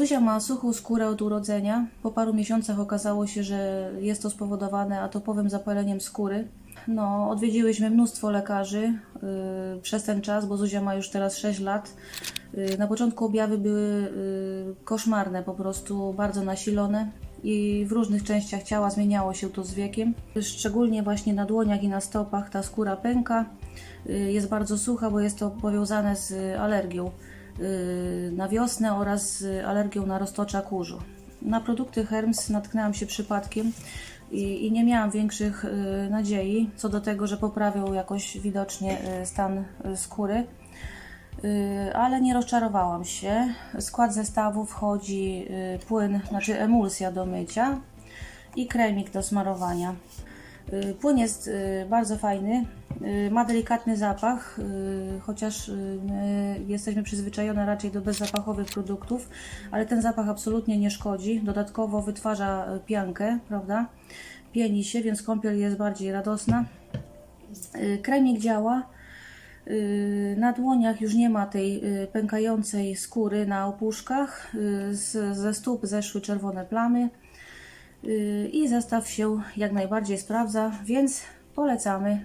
Zuzia ma suchą skórę od urodzenia. Po paru miesiącach okazało się, że jest to spowodowane atopowym zapaleniem skóry. No, odwiedziłyśmy mnóstwo lekarzy yy, przez ten czas, bo Zuzia ma już teraz 6 lat. Yy, na początku objawy były yy, koszmarne, po prostu bardzo nasilone i w różnych częściach ciała zmieniało się to z wiekiem. Szczególnie właśnie na dłoniach i na stopach ta skóra pęka. Yy, Jest bardzo sucha, bo jest to powiązane z alergią na wiosnę oraz alergią na roztocza kurzu. Na produkty Herms natknęłam się przypadkiem i, i nie miałam większych yy, nadziei co do tego, że poprawią jakoś widocznie yy, stan skóry. Ale nie rozczarowałam się. W skład zestawu wchodzi płyn, znaczy emulsja do mycia i kremik do smarowania. Płyn jest bardzo fajny, ma delikatny zapach, yy, chociaż yy, my jesteśmy przyzwyczajone raczej do bezzapachowych produktów, ale ten zapach absolutnie nie szkodzi. Dodatkowo wytwarza piankę, prawda? Pieni się, więc kąpiel jest bardziej radosna. Kremik działa. Na dłoniach już nie ma tej pękającej skóry na opuszkach. Ze stóp zeszły czerwone plamy. I zestaw się jak najbardziej sprawdza, więc polecamy.